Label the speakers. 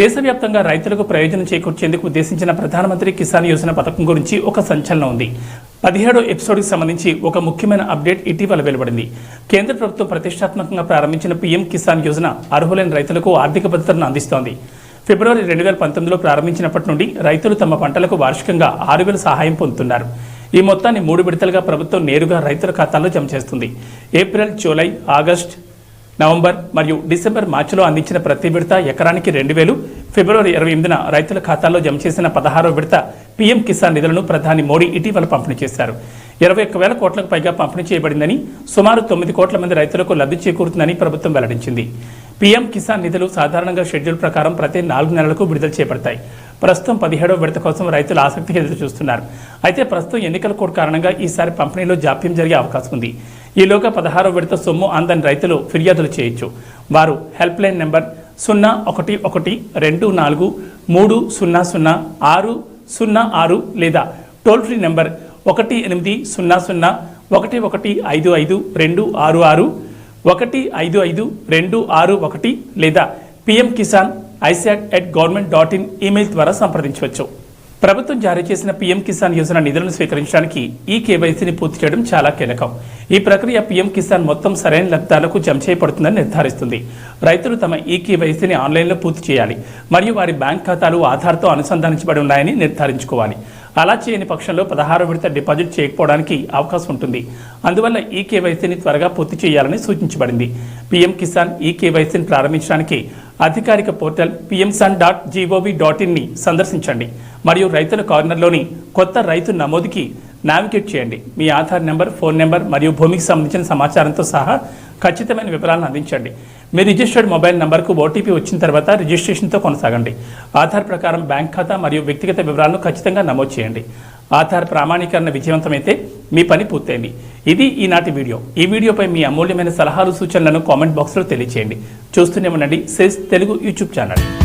Speaker 1: దేశవ్యాప్తంగా రైతులకు ప్రయోజనం చేకూర్చేందుకు ఉద్దేశించిన ప్రధానమంత్రి కిసాన్ యోజన పథకం గురించి ఒక సంచలనం ఉంది. పదిహేడో ఎపిసోడ్కి సంబంధించి ఒక ముఖ్యమైన అప్డేట్ ఇటీవల వెలువడింది. కేంద్ర ప్రభుత్వం ప్రతిష్టాత్మకంగా ప్రారంభించిన పీఎం కిసాన్ యోజన అర్హులైన రైతులకు ఆర్థిక భద్రతను అందిస్తోంది. ఫిబ్రవరి రెండు వేల పంతొమ్మిదిలో ప్రారంభించినప్పటి నుండి రైతులు తమ పంటలకు వార్షికంగా ఆరు వేల సహాయం పొందుతున్నారు. ఈ మొత్తాన్ని మూడు విడతలుగా ప్రభుత్వం నేరుగా రైతుల ఖాతాల్లో జమ చేస్తుంది. ఏప్రిల్ జూలై ఆగస్ట్ నవంబర్ మరియు డిసెంబర్ మార్చిలో అందించిన ప్రతి విడత ఎకరానికి రెండు వేలు. ఫిబ్రవరి ఇరవై ఎనిమిదిన రైతుల ఖాతాల్లో జమ చేసిన పదహారో విడత పీఎం కిసాన్ నిధులను ప్రధాని మోడీ ఇటీవల పంపిణీ చేశారు. ఇరవై ఒక్క వేల కోట్లకు పైగా పంపిణీ చేయబడిందని సుమారు తొమ్మిది కోట్ల మంది రైతులకు లబ్ధి చేకూరుతుందని ప్రభుత్వం వెల్లడించింది. పీఎం కిసాన్ నిధులు సాధారణంగా షెడ్యూల్ ప్రకారం ప్రతి నాలుగు నెలలకు విడుదల చేపడతాయి ప్రస్తుతం పదిహేడవ విడత కోసం రైతులు ఆసక్తిగా ఎదురు చూస్తున్నారు అయితే ప్రస్తుతం ఎన్నికల కోడ్ కారణంగా ఈసారి పంపిణీలో జాప్యం జరిగే అవకాశం ఉంది. ఈలోగా పదహారో విడత సొమ్ము అందని రైతులు ఫిర్యాదులు చేయొచ్చు. వారు హెల్ప్ లైన్ నెంబర్ సున్నా ఒకటి ఒకటి రెండు నాలుగు మూడు సున్నా సున్నా ఆరు సున్నా ఆరు లేదా టోల్ ఫ్రీ నెంబర్ ఒకటి ఎనిమిది సున్నా సున్నా ఒకటి ఒకటి ఐదు ఐదు రెండు ఆరు ఆరు ఒకటి ఐదు ఐదు రెండు ఆరు ఒకటి లేదా PM Kisan ఐసాట్ at government dot in email ద్వారా సంప్రదించవచ్చు. ప్రభుత్వం జారీ చేసిన పీఎం కిసాన్ యోజన నిధులను స్వీకరించడానికి ఈ కేవైసీని పూర్తి చేయడం చాలా కీలకం. ఈ ప్రక్రియ పీఎం కిసాన్ మొత్తం సరైన లబ్ధాలకు జమ చేయబడుతుందని నిర్ధారిస్తుంది. రైతులు తమ ఈ కేవైసీని ఆన్లైన్లో పూర్తి చేయాలి. మరియు వారి బ్యాంక్ ఖాతాలు ఆధార్తో అనుసంధానించబడి ఉన్నాయని నిర్ధారించుకోవాలి. అలా చేయని పక్షంలో పదహారు విడత డిపాజిట్ చేయకపోవడానికి అవకాశం ఉంటుంది. అందువల్ల ఈ కేవైసీని త్వరగా పూర్తి చేయాలని సూచించబడింది. పీఎం కిసాన్ ఈ కేవైసీని ప్రారంభించడానికి అధికారిక portal పిఎంసాన్ dot G O V dot ఇన్ని సందర్శించండి. మరియు రైతుల కార్నర్లోని కొత్త రైతు నమోదుకి నావిగేట్ చేయండి. మీ ఆధార్ నెంబర్ ఫోన్ నెంబర్ మరియు భూమికి సంబంధించిన సమాచారంతో సహా ఖచ్చితమైన వివరాలను అందించండి. మీ రిజిస్టర్డ్ మొబైల్ నెంబర్కు ఓటీపీ వచ్చిన తర్వాత రిజిస్ట్రేషన్తో కొనసాగండి. ఆధార్ ప్రకారం బ్యాంక్ ఖాతా మరియు వ్యక్తిగత వివరాలను ఖచ్చితంగా నమోదు చేయండి. ఆధార్ ప్రామాణీకరణ విజయవంతమైతే మీ పని పూర్తయింది. ఇది ఈనాటి వీడియో. ఈ వీడియోపై మీ అమూల్యమైన సలహాలు సూచనలను కామెంట్ బాక్స్లో తెలియచేయండి. చూస్తూనే ఉండండి. సెస్ తెలుగు యూట్యూబ్ ఛానల్.